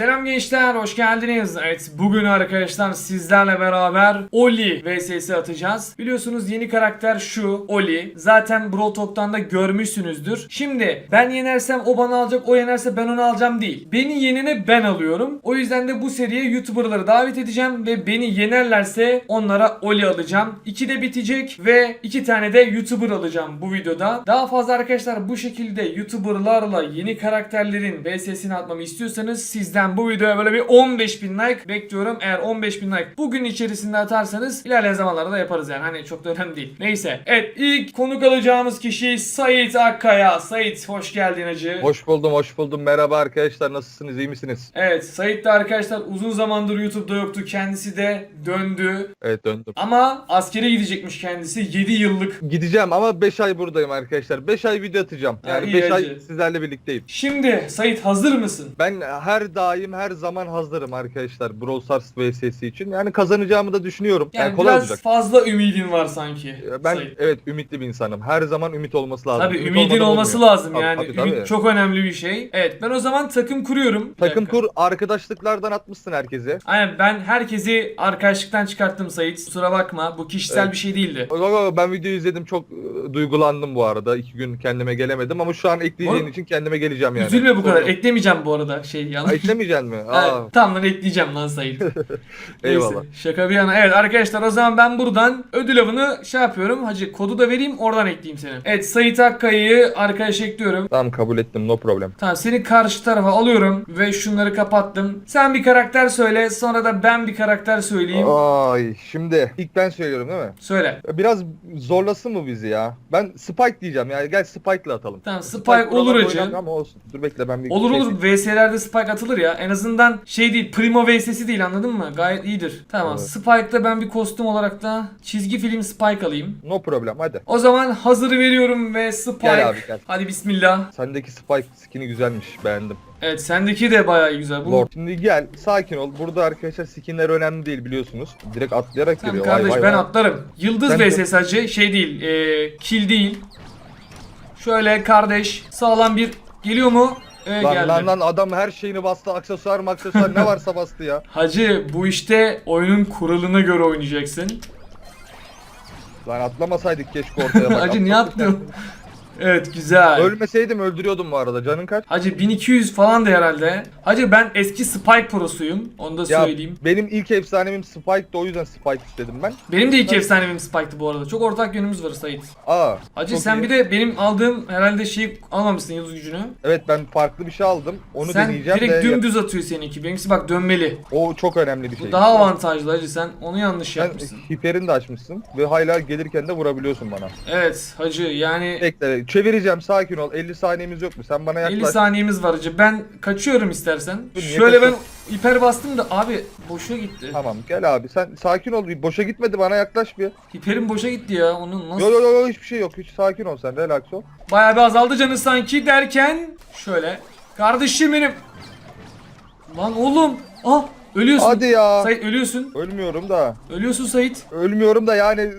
Selam gençler, hoş geldiniz. Evet, bugün arkadaşlar sizlerle beraber Oli vs atacağız. Biliyorsunuz yeni karakter şu, Oli. Zaten Brawl Talk'tan da görmüşsünüzdür. Şimdi ben yenersem o bana alacak, o yenerse ben onu alacağım değil. Beni yenene ben alıyorum. O yüzden de bu seriye YouTuber'ları davet edeceğim ve beni yenerlerse onlara Oli alacağım. İki de bitecek ve iki tane de YouTuber alacağım bu videoda. Daha fazla arkadaşlar bu şekilde YouTuber'larla yeni karakterlerin VS'sini atmamı istiyorsanız sizden bu videoya böyle bir 15.000 like bekliyorum. Eğer 15.000 like bugün içerisinde atarsanız ilerleyen zamanlarda da yaparız yani. Hani çok da önemli değil. Neyse. Evet ilk konuk alacağımız kişi Sait Akkaya. Sait hoş geldin hacı. Hoş buldum, hoş buldum. Merhaba arkadaşlar, nasılsınız, iyi misiniz? Evet Sait de arkadaşlar uzun zamandır YouTube'da yoktu. Kendisi de döndü. Evet döndüm. Ama askere gidecekmiş kendisi. 7 yıllık. Gideceğim ama 5 ay buradayım arkadaşlar. 5 ay video atacağım. Ha, Yani iyi 5 ay hacı. sizlerle birlikteyim. Şimdi Sait hazır mısın? Ben her daim, her zaman hazırım arkadaşlar Brawl Stars VS'si için. Yani kazanacağımı da düşünüyorum. Yani, Yani kolay biraz olacak. fazla ümidin var sanki. Ben Sait. evet ümitli bir insanım. Her zaman ümit olması lazım. Tabii Ümit ümidin olması olmuyor. lazım Tabii, yani. tabii, tabii. Ümit çok önemli bir şey. Evet ben o zaman takım kuruyorum. Bir Takım dakika. kur, arkadaşlıklardan atmışsın herkese. Aynen ben herkesi arkadaşlıktan çıkarttım Sait. Kusura bakma bu kişisel Evet. bir şey değildi. Ben videoyu izledim çok e, duygulandım bu arada. İki gün kendime gelemedim ama şu an ekleyeceğin Oğlum, için kendime geleceğim yani. Üzülme bu kadar. Yok. Eklemeyeceğim bu arada şey yanlış. Eklemeyeceksin mi? Aa, Evet, tamam lan ekleyeceğim lan Sait. Neyse, eyvallah. şaka bir yana. Evet arkadaşlar o zaman ben buradan ödül avını şey yapıyorum. Hacı kodu da vereyim oradan ekleyeyim seni. Evet Sait Akkaya'yı arkadaş ekliyorum. Tamam kabul ettim no problem. Tamam seni karşı tarafa alıyorum ve şunları kapattım. Sen bir karakter söyle sonra da ben bir karakter söyleyeyim. Ay şimdi ilk ben söylüyorum değil mi? Söyle. Biraz zorlasın mı bizi ya? Ben Spike diyeceğim yani gel Spike'la atalım. Tamam Spike olur buralarda hacı. Ama olsun. Dur bekle ben bir Olur şey- olur VS'lerde Spike atılır ya. En azından şey değil Primo VS'si değil anladın mı? Gayet iyidir. Tamam Evet. Spike'da ben bir kostüm olarak da çizgi film Spike alayım. No problem hadi. O zaman hazır veriyorum ve Spike. Gel abi, gel. Hadi bismillah. Sendeki Spike skin'i güzelmiş beğendim. Evet sendeki de bayağı güzel. Bu Lord. Şimdi gel sakin ol. Burada arkadaşlar skinler önemli değil biliyorsunuz. Direkt atlayarak Tamam geliyor. Vay, kardeş vay, ben vay. atlarım. Yıldız Sen- VS sadece şey değil. E, kill değil. Şöyle kardeş sağlam bir geliyor mu? Evet Lan geldi. lan lan adam her şeyini bastı aksesuar aksesuar ne varsa bastı ya. Hacı bu işte oyunun kuralına göre oynayacaksın. Lan atlamasaydık keşke ortaya bak. Hacı niye atlıyorsun? Evet güzel. Ölmeseydim öldürüyordum bu arada. Canın kaç? Hacı 1200 falan da herhalde. Hacı ben eski Spike prosuyum. Onu da Ya söyleyeyim. benim ilk efsanemim Spike'dı o yüzden Spike istedim ben. Benim de ilk efsanemim Spike'tı bu arada. Çok ortak yönümüz var Sait. Aa. Hacı çok sen iyi. bir de benim aldığım herhalde şeyi almamışsın yıldız gücünü. Evet ben farklı bir şey aldım. Onu sen deneyeceğim direkt de dümdüz atıyor seninki. Benimkisi bak dönmeli. o çok önemli bir Bu şey. daha avantajlı hacı sen onu yanlış Sen yapmışsın. hiperini de açmışsın ve hala gelirken de vurabiliyorsun bana. Evet hacı yani Bekle çevireceğim sakin ol 50 saniyemiz yok mu? Sen bana 50 yaklaş. saniyemiz var hacı. Ben kaçıyorum istersen. Dur, niye Şöyle ben kaçıyorsun? hiper bastım da abi boşa gitti. Tamam gel abi sen sakin ol bir boşa gitmedi bana yaklaş bir. Hiperim boşa gitti ya. Onun nasıl? Yo yo yo yo, hiçbir şey yok hiç sakin ol sen relax ol. Bayağı bir azaldı canı sanki derken şöyle. Kardeşim benim. Lan oğlum. Ah ölüyorsun. Hadi ya. Sait ölüyorsun. Ölmüyorum da. Ölüyorsun Sait. Ölmüyorum da yani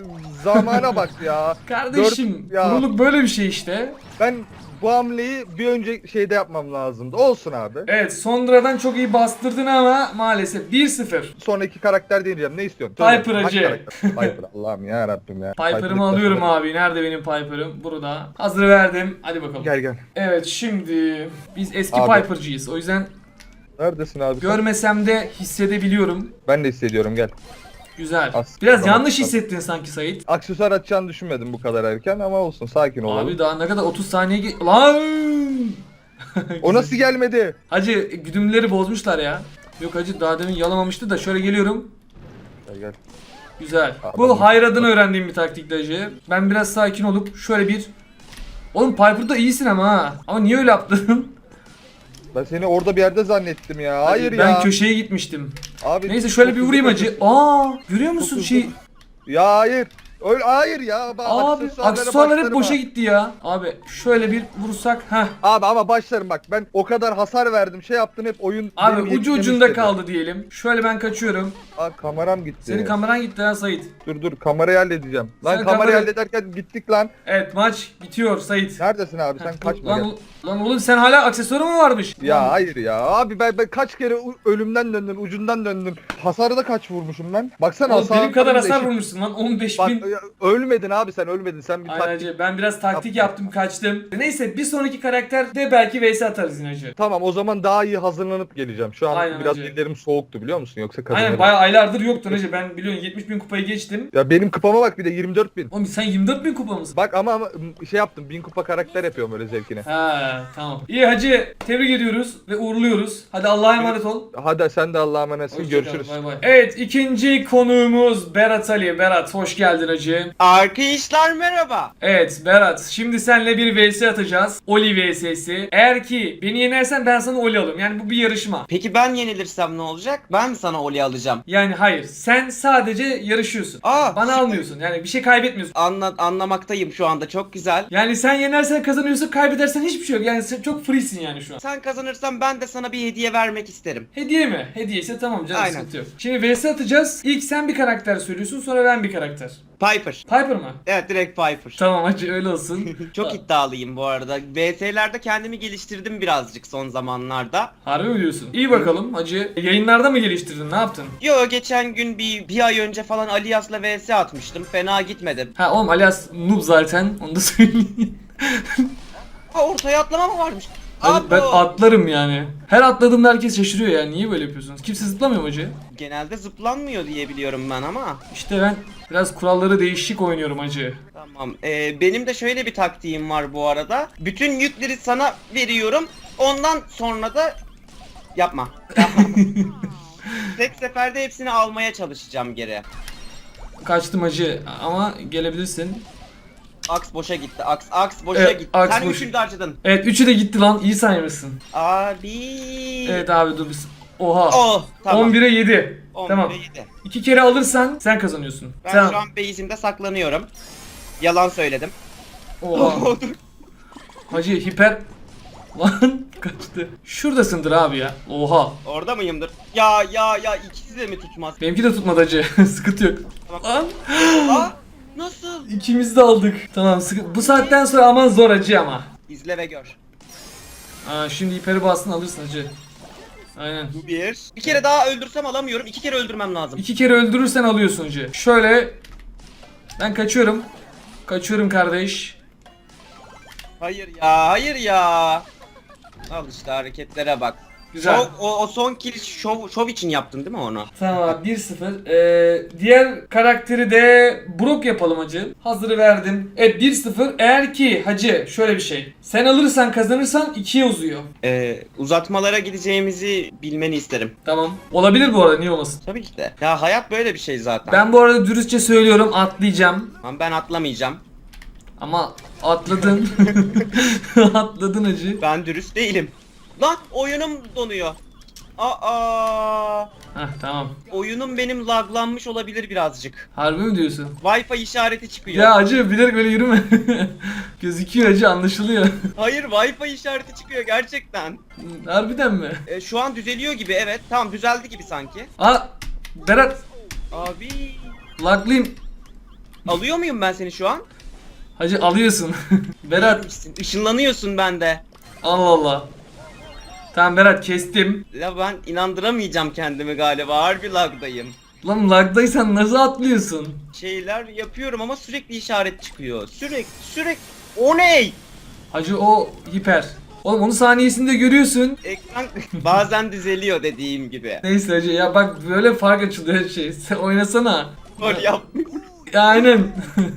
zamana bak ya. Kardeşim Dört- ya. kuruluk böyle bir şey işte. Ben bu hamleyi bir önce şeyde yapmam lazımdı. Olsun abi. Evet sonradan çok iyi bastırdın ama maalesef 1-0. Sonraki karakter deneyeceğim. Ne istiyorsun? Piper hacı. Piper. Allah'ım ya Rabbim ya. Piper'ımı Piper'ı alıyorum abi. Nerede benim Piper'ım? Burada. Hazır verdim. Hadi bakalım. Gel gel. Evet şimdi biz eski Abi. Piper'cıyız. O yüzden Neredesin abi? sen? görmesem de hissedebiliyorum. Ben de hissediyorum gel. Güzel. As- Biraz Tamam, yanlış hissettin sanki Sait. Aksesuar açacağını düşünmedim bu kadar erken ama olsun sakin olalım. Abi daha ne kadar 30 saniye ge- Lan! o nasıl gelmedi? Hacı güdümleri bozmuşlar ya. Yok hacı daha demin yalamamıştı da şöyle geliyorum. Gel gel. Güzel. Abi, Bu Hayrad'ın öğrendiğim bir taktikti hacı. Ben biraz sakin olup şöyle bir Oğlum Piper'da iyisin ama ha. Ama niye öyle yaptın? Ben seni orada bir yerde zannettim ya. Hayır ben ya. köşeye gitmiştim. Abi Neyse şöyle bir vurayım kaçıyorsun. Aa, görüyor musun şey? Ya hayır. Öyle, hayır ya. Abi, Abi aksesuarlar hep boşa gitti ya. Abi şöyle bir vursak. Heh. Abi ama başlarım bak ben o kadar hasar verdim şey yaptın hep oyun Abi benim ucu yetişmemi ucunda istedi. kaldı diyelim. Şöyle ben kaçıyorum. Aa kameram gitti. Senin kameran gitti ha Sait. dur dur kamerayı halledeceğim. Lan Sen kamerayı kamera- hallederken gittik lan. Evet maç bitiyor Sait. Neredesin abi sen kaçma lan, gel. lan oğlum sen hala aksesuarı mı varmış? Ya Lan, hayır ya abi ben, ben kaç kere u- ölümden döndün ucundan döndün. Hasarı da kaç vurmuşum ben. Baksana oğlum, hasar. benim kadar hasar vurmuşsun lan 15 Bak bin. Ölmedin abi sen ölmedin sen bir Aynen taktik. hacı. Ben biraz taktik Yap. yaptım kaçtım. Neyse bir sonraki karakter de belki vs atarız yine hacı. Tamam o zaman daha iyi hazırlanıp geleceğim. Şu an Aynen biraz hacı. ellerim soğuktu biliyor musun? Yoksa kazanırım. Aynen bayağı aylardır yoktun hacı. Ben biliyorsun 70 bin kupayı geçtim. Ya benim kupama bak bir de 24 bin. Oğlum sen 24 bin kupa mısın? Bak ama, ama şey yaptım bin kupa karakter yapıyorum öyle zevkine. Ha tamam. İyi hacı tebrik ediyoruz ve uğurluyoruz. Hadi Allah'a emanet ol. Hadi sen de Allah'a emanetsin Hoşça kal, görüşürüz. bay bay. Evet ikinci konuğumuz Berat Ali. Berat hoş geldin hacı. Arkadaşlar merhaba. Evet Berat şimdi senle bir vs atacağız. Oli vs'si. Eğer ki beni yenersen ben sana Oli alırım. Yani bu bir yarışma. Peki ben yenilirsem ne olacak? Ben mi sana Oli alacağım? Yani hayır sen sadece yarışıyorsun. Aa, Bana almıyorsun. Yani bir şey kaybetmiyorsun. Anla, anlamaktayım şu anda çok güzel. Yani sen yenersen kazanıyorsun, kaybedersen hiçbir şey yok. Yani sen çok freesin yani şu an. Sen kazanırsan ben de sana bir hediye vermek isterim. Hediye mi? Hediye ise tamam canım Aynen. sıkıntı yok. Şimdi vs atacağız. İlk sen bir karakter söylüyorsun sonra ben bir karakter. Piper. Piper mı? Evet direkt Piper. Tamam hacı öyle olsun. Çok iddialıyım bu arada. VS'lerde kendimi geliştirdim birazcık son zamanlarda. Harbi mi diyorsun? İyi bakalım hacı. Yayınlarda mı geliştirdin? Ne yaptın? Yo geçen gün bir, bir ay önce falan Alias'la VS atmıştım. Fena gitmedi. Ha oğlum alias noob zaten. Onu da söyleyeyim. Ha ortaya atlama mı varmış? Hacı, ben Abo! atlarım yani. Her atladığımda herkes şaşırıyor ya. Niye böyle yapıyorsunuz? Kimse zıplamıyor mu hacı? Genelde zıplanmıyor diye biliyorum ben ama. İşte ben biraz kuralları değişik oynuyorum hacı. Tamam. Ee, benim de şöyle bir taktiğim var bu arada. Bütün yükleri sana veriyorum. Ondan sonra da yapma. Yapma. Tek seferde hepsini almaya çalışacağım geri. Kaçtım hacı ama gelebilirsin. Aks boşa gitti. Aks aks boşa Evet, gitti. aks Sen boş- üçünü de harcadın. Evet üçü de gitti lan. İyi saymışsın. Abi. Evet abi dur biz. Oha. Oh tamam. 11'e 7. 11'e Tamam. 7. İki kere alırsan sen kazanıyorsun. Ben şu an base'imde saklanıyorum. Yalan söyledim. Oha. Hacı hiper... Lan kaçtı. Şuradasındır abi ya. Oha. Orada mıyımdır? Ya ya ya ikisi de mi tutmaz? Benimki de tutmadı hacı. Sıkıntı yok. Tamam. Lan. Aa, nasıl? İkimiz de aldık. Tamam sıkı... Bu saatten sonra aman zor hacı ama. İzle ve gör. Aa, şimdi hiperi bastın alırsın hacı. Aynen. Bu bir. Bir kere daha öldürsem alamıyorum. İki kere öldürmem lazım. İki kere öldürürsen alıyorsun hacı. Şöyle... Ben kaçıyorum. Kaçıyorum kardeş. Hayır ya, hayır ya. Al işte hareketlere bak. Güzel. Şov, o, o son kill şov, şov için yaptın değil mi onu? Tamam abi 1-0. Ee, diğer karakteri de Brook yapalım hacı. Hazırı verdim. Evet 1-0. Eğer ki hacı şöyle bir şey. Sen alırsan kazanırsan 2'ye uzuyor. Ee, uzatmalara gideceğimizi bilmeni isterim. Tamam. Olabilir bu arada niye olmasın. Tabii ki de. Ya hayat böyle bir şey zaten. Ben bu arada dürüstçe söylüyorum atlayacağım. Ama ben atlamayacağım. Ama atladın. atladın hacı. Ben dürüst değilim. Lan oyunum donuyor. Aa, Heh tamam. oyunum benim laglanmış olabilir birazcık. Harbi mi diyorsun? Wi-Fi işareti çıkıyor. Ya hacı bilerek böyle yürüme. Gözüküyor hacı anlaşılıyor. Hayır Wi-Fi işareti çıkıyor gerçekten. Harbiden mi? Ee, şu an düzeliyor gibi evet. Tamam düzeldi gibi sanki. Aa Berat Abi laglıyım. alıyor muyum ben seni şu an? Hacı alıyorsun. Berat. Işınlanıyorsun bende. Allah Allah. Tamam Berat kestim. Ya ben inandıramayacağım kendimi galiba. Harbi lagdayım. Lan lagdaysan nasıl atlıyorsun? Şeyler yapıyorum ama sürekli işaret çıkıyor. Sürekli sürekli. O ne? Hacı o hiper. Oğlum onu saniyesinde görüyorsun. Ekran bazen düzeliyor dediğim gibi. Neyse hacı ya bak böyle fark açılıyor şey. Sen oynasana. Rol yapmıyorum. Ya aynen.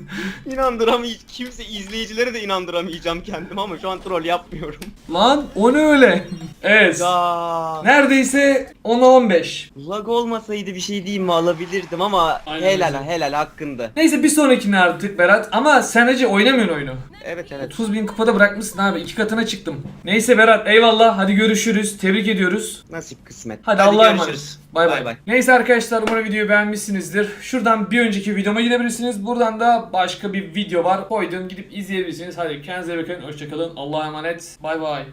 İnandıramayacağım. Kimse izleyicilere de inandıramayacağım kendimi ama şu an troll yapmıyorum. Lan o ne öyle? Evet. Ya. Neredeyse 10'a 15. Lag olmasaydı bir şey diyeyim mi alabilirdim ama Aynen helal öyle. helal hakkındı. Neyse bir sonrakine artık Berat. Ama sen hacı oynamıyorsun oyunu. Evet evet. 30 bin kupada bırakmışsın abi. iki katına çıktım. Neyse Berat eyvallah. Hadi görüşürüz. Tebrik ediyoruz. Nasip kısmet. Hadi, Allah'a emanet. görüşürüz. Bay Bay bay. bay. Neyse arkadaşlar umarım videoyu beğenmişsinizdir. Şuradan bir önceki videoma gidebilirsiniz. Buradan da başka bir video var. Koydum gidip izleyebilirsiniz. Hadi kendinize bakın. Hoşçakalın. Allah'a emanet. Bay bay.